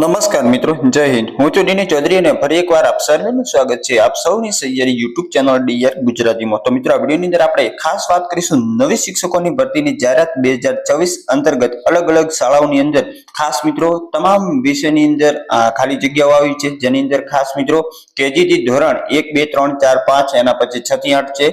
નમસ્કાર મિત્રો, જય હિન્દ. હું છું ડીની ચૌધરી અને ફરી એકવાર આપ સર્વેનું સ્વાગત છે આપ સૌની સૈયારી યુટ્યુબ ચેનલ ડીઆર ગુજરાતીમાં. તો મિત્રો, આ વિડીયોની અંદર આપણે ખાસ વાત કરીશું નવી શિક્ષકોની ભરતીની જાહેરાત બે અંતર્ગત અલગ અલગ શાળાઓની અંદર ખાસ મિત્રો, તમામ વિષયની અંદર ખાલી જગ્યાઓ આવી છે. જેની અંદર ખાસ મિત્રો કેજીથી ધોરણ એક, બે, ત્રણ, ચાર, પાંચ, એના પછી છ થી આઠ છે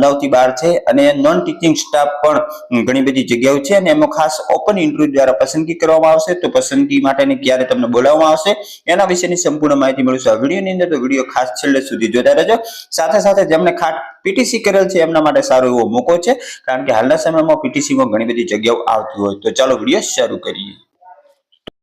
નવથી બાર છે, અને નોન ટીચિંગ સ્ટાફ પણ ઘણી બધી જગ્યાઓ છે, અને એમાં ખાસ ઓપન ઇન્ટરવ્યુ દ્વારા પસંદગી કરવામાં આવશે. તો પસંદગી માટેની ક્યારે તમને બોલાવવામાં આવશે, એના વિશેની સંપૂર્ણ માહિતી મળશે. આ વિડીયોની અંદર તો વીડિયો ખાસ છેલ્લે સુધી જોતા રહેજો. સાથે સાથે જેમને ખાસ પીટીસી કરેલ છે, એમના માટે સારો એવો મોકો છે, કારણ કે હાલના સમયમાં પીટીસીમાં ઘણી બધી જગ્યાઓ આવતી હોય. તો ચાલો વીડિયો શરૂ કરીએ.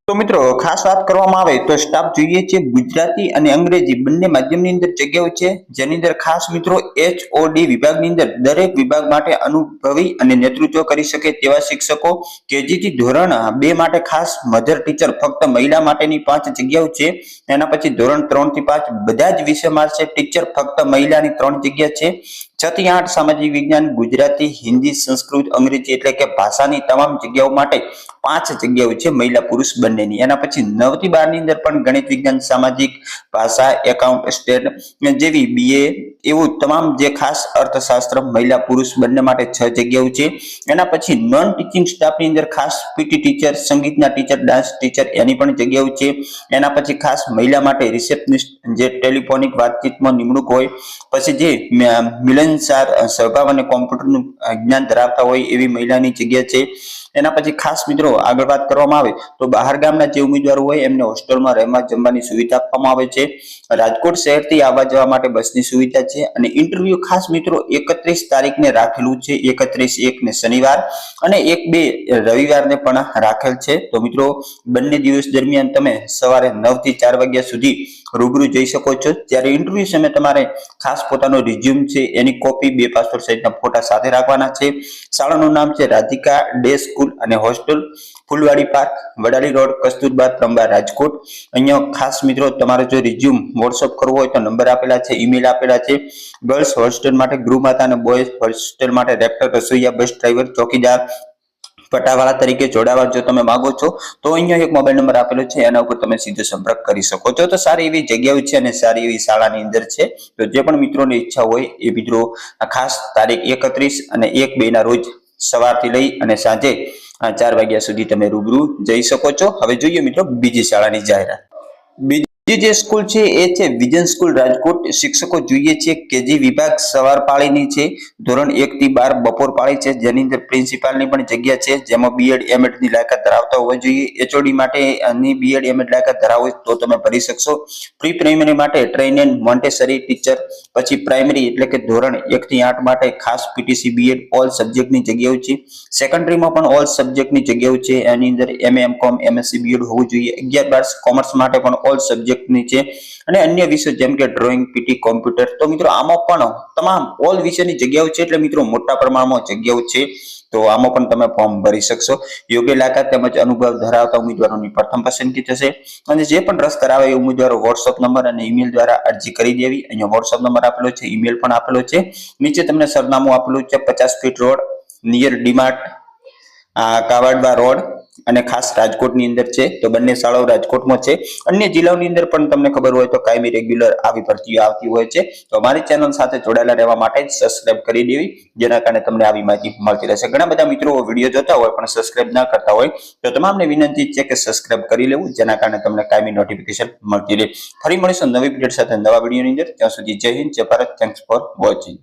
તો મિત્રો, ખાસ વાત કરવામાં આવે તો સ્ટાફ જોઈએ છે ગુજરાતી અને અંગ્રેજી. બંને માધ્યમની અંદર જગ્યાઓ છે, જેની અંદર ખાસ મિત્રો એચઓડી વિભાગની અંદર દરેક વિભાગ માટે અનુભવી અને નેતૃત્વ કરી શકે તેવા શિક્ષકો. કેજીથી ધોરણ બે માટે ખાસ મધર ટીચર ફક્ત મહિલા માટેની પાંચ જગ્યાઓ છે. એના પછી ધોરણ ત્રણથી પાંચ બધા જ વિષયમાં છે. ટીચર ફક્ત મહિલાની ત્રણ જગ્યા છે. છ થી આઠ સામાજિક વિજ્ઞાન, ગુજરાતી, હિન્દી, સંસ્કૃત, અંગ્રેજી એટલે કે ભાષાની તમામ જગ્યાઓ માટે પાંચ જગ્યાઓ છે મહિલા પુરુષ બંનેની. એના પછી નવથી બારની અંદર પણ ગણિત વિજ્ઞાન, સામાજિક, ભાષા, એકાઉન્ટ, સ્ટેટ જેવી બીએ એવું તમામ જે ખાસ અર્થશાસ્ત્ર મહિલા પુરુષ બંને માટે છ જગ્યાઓ છે. એના પછી નોન ટીચિંગ સ્ટાફની અંદર ખાસ પીટી ટીચર સંગીતના ટીચર ડાન્સ ટીચર એની પણ જગ્યાઓ છે. એના પછી ખાસ મહિલા માટે રિસેપ્શનિસ્ટ જે ટેલિફોનિક વાતચીતમાં નિમણૂક હોય, પછી જે મ- મિલનસાર અ, સ્વભાવ અને કોમ્પ્યુટરનું જ્ઞાન ધરાવતા હોય એવી મહિલાની જગ્યા છે. એના પછી ખાસ મિત્રો આગળ વાત કરવામાં આવે તો બહાર ગામના જે ઉમેદવારો હોય એમને હોસ્ટેલમાં રહેવા જમવાની સુવિધા આપવામાં આવે છે. રાજકોટ શહેરથી આવવા જવા માટે બસની સુવિધા છે અને ઇન્ટરવ્યુ ખાસ મિત્રો એકત્રીસ તારીખને રાખેલું છે, એકત્રીસ એક ને શનિવાર અને એક બે રવિવારને પણ રાખેલ છે. તો મિત્રો, બંને દિવસ દરમિયાન તમે સવારે નવથી ચાર વાગ્યા સુધી રૂબરૂ જઈ શકો છો. ત્યારે ઇન્ટરવ્યુ સમયે તમારે ખાસ પોતાનો રિઝ્યુમ છે, એની કોપી બે પાસપોર્ટ સાઇઝના ફોટા સાથે રાખવાના છે. શાળાનું નામ છે રાધિકા ડે સ્કૂલ અને hostel. Phulwadi park, Vadali road, Kasturba Tramba Rajkot. અહીંયા ખાસ મિત્રો, તમારે જો રિઝ્યુમ વોટ્સઅપ કરવો હોય તો નંબર આપેલા છે ઈમેલ આપેલા છે. ગર્લ્સ હોસ્ટેલ માટે ગૃહ ગૃહમાતા અને બોયઝ હોસ્ટેલ માટે રેપ્ટર રસોઈયા બસ ડ્રાઈવર ચોકીદાર, પટાવાળા તરીકે જોડાવા જો તમે માંગો છો, તો અહીંયા એક મોબાઈલ નંબર આપેલો છે, એના ઉપર તમે સીધો સંપર્ક કરી શકો છો. તો સારી એવી જગ્યાઓ છે અને સારી એવી શાળાની અંદર છે. તો જે પણ મિત્રોની ઈચ્છા હોય એ મિત્રો ખાસ તારીખ એકત્રીસ અને એક બે ના રોજ સવારથી લઈ અને સાંજે ચાર વાગ્યા સુધી તમે રૂબરૂ જઈ શકો છો. હવે જોઈએ મિત્રો બીજી શાળાની જાહેરાત. બીજી જે સ્કૂલ છે એ છે વિજન સ્કૂલ રાજકોટ. શિક્ષકો જોઈએ છે કેજી વિભાગ સવાર પાળીની છે. ધોરણ એક થી બાર બપોર પાળી છે. જેની અંદર પ્રિન્સિપાલની પણ જગ્યા છે. જેમાં બીએડ એમએડની લાયકાત ધરાવતા હોવા જોઈએ. એચઓડી માટે અને બીએડ એમએડ લાયકાત ધરાવો તો તમે ભરી શકશો. પ્રી પ્રાઇમરી માટે ટ્રેન એન્ડ મોન્ટેસરી ટીચર પછી પ્રાઇમરી એટલે કે ધોરણ એક થી આઠ માટે ખાસ પીટીસી બીએડ ઓલ સબ્જેક્ટની જગ્યાઓ છે. સેકન્ડરીમાં પણ ઓલ સબ્જેક્ટની જગ્યાઓ છે. એની અંદર એમએ એમ કોમ એમએસસી બીએડ હોવું જોઈએ. અગિયાર બાર કોમર્સ માટે પણ ઓલ છે. અને અન્ય વિષય જેમ કે ડ્રોઈંગ પીટી કોમ્પ્યુટર તો મિત્રો આમાં પણ તમામ ઓલ વિષયની જગ્યાઓ છે એટલે મિત્રો મોટા પ્રમાણમાં જગ્યાઓ છે. તો આમાં પણ તમે ફોર્મ ભરી શકશો. યોગ્ય લાયકાત તેમજ અનુભવ ધરાવતા ઉમેદવારોની પ્રથમ પસંદગી થશે. અને જે પણ રસ ધરાવે એ ઉમેદવારો વોટ્સઅપ નંબર અને ઈમેલ દ્વારા અરજી કરી દેવી. અહીંયા વોટ્સઅપ નંબર આપેલો છે ઈમેલ પણ આપેલો છે. નીચે તમને સરનામું આપેલું છે, પચાસ feet road near DMart કાવાડવા road અને ખાસ રાજકોટની અંદર છે, તો બંને શાળાઓ રાજકોટમાં છે. અન્ય જિલ્લાઓની અંદર પણ તમને ખબર હોય તો કાયમી રેગ્યુલર આવી ભરતીઓ આવતી હોય છે. તો અમારી ચેનલ સાથે જોડાયેલા રહેવા માટે સબસ્ક્રાઇબ કરી દેવી, જેના કારણે તમને આવી માહિતી મળતી રહેશે. ઘણા બધા મિત્રો વીડિયો જોતા હોય પણ સબસ્ક્રાઇબ ના કરતા હોય, તો તમામને વિનંતી છે કે સબસ્ક્રાઇબ કરી લેવું, જેના કારણે તમને કાયમી નોટિફિકેશન મળતી રહે. ફરી મળીશું નવી પીરિયડ સાથે નવા વિડીયોની અંદર. ત્યાં સુધી જય હિન્દ, જય ભારત. Thanks for watching